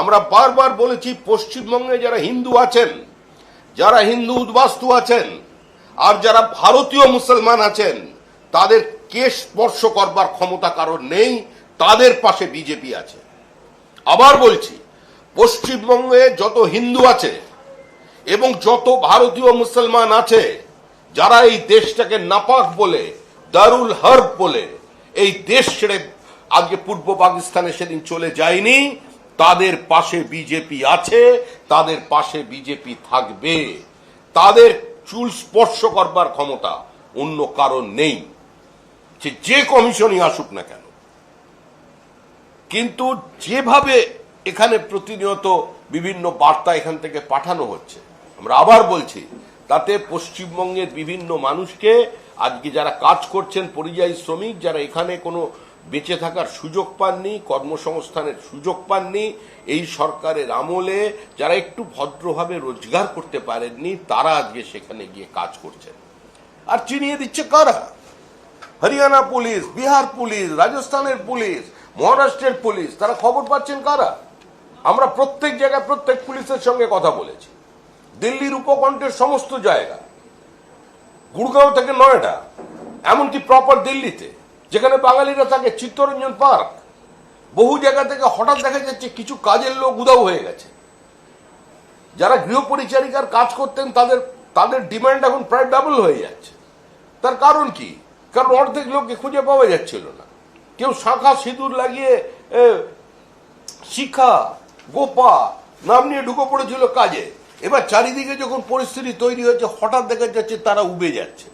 আমরা বারবার বলেছি, পশ্চিমবঙ্গে যারা হিন্দু আছেন, যারা হিন্দু উদ্বাস্তু আছেন, আর যারা ভারতীয় মুসলমান আছেন, তাদের কে স্পর্শ করবার ক্ষমতা কারণ নেই, তাদের পাশে বিজেপি আছে। আবার বলছি, পশ্চিমবঙ্গে যত হিন্দু আছে এবং যত ভারতীয় মুসলমান আছে, যারা এই দেশটাকে নাপাক বলে, দারুল হর্ব বলে, এই দেশ ছেড়ে আজকে পূর্ব পাকিস্তানে সেদিন চলে যায়নি তাদের পাশে বিজেপি আছে, তাদের পাশে বিজেপি থাকবে। তাদের চুল স্পর্শ করবার ক্ষমতা অন্য কারণ নেই। যে কমিশনই আসুক না কেন। কিন্তু যেভাবে এখানে প্রতিনিয়ত বিভিন্ন বার্তা এখান থেকে পাঠানো হচ্ছে, আমরা আবার বলছি, তাতে পশ্চিমবঙ্গের বিভিন্ন মানুষকে আজকে যারা কাজ করছেন, পরিযায়ী শ্রমিক, যারা এখানে কোনো বেঁচে থাকার সুযোগ পাননি, কর্মসংস্থানের সুযোগ পাননি, এই সরকারের আমলে যারা একটু ভদ্রভাবে রোজগার করতে পারেননি, তারা আজকে সেখানে গিয়ে কাজ করছেন। আর চিনিয়ে দিচ্ছে কারা? হরিয়ানা পুলিশ, বিহার পুলিশ, রাজস্থানের পুলিশ, মহারাষ্ট্রের পুলিশ, তারা খবর পাচ্ছেন কারা? আমরা প্রত্যেক জায়গায় প্রত্যেক পুলিশের সঙ্গে কথা বলেছি। দিল্লির উপকণ্ঠের সমস্ত জায়গা গুড়গাঁও থেকে নয়ডা, এমনকি প্রপার দিল্লিতে। যেখানে বাঙালিরা থাকে চিত্তরঞ্জন পার্ক, বহু জায়গা থেকে হঠাৎ দেখা যাচ্ছে কিছু কাজের লোক উদাও হয়ে গেছে। যারা গৃহ পরিচারিকার কাজ করতেন, তাদের তাদের ডিমান্ড এখন প্রায় ডাবল হয়ে যাচ্ছে। তার কারণ কি? কারণ অর্ধেক লোককে খুঁজে পাওয়া যাচ্ছিল না। কেউ শাখা সিঁদুর লাগিয়ে শিখা, গোপা, নাম নিয়ে ঢুকে পড়েছিল কাজে। এবার চারিদিকে যখন পরিস্থিতি তৈরি হয়েছে, হঠাৎ দেখা যাচ্ছে তারা উবে যাচ্ছে।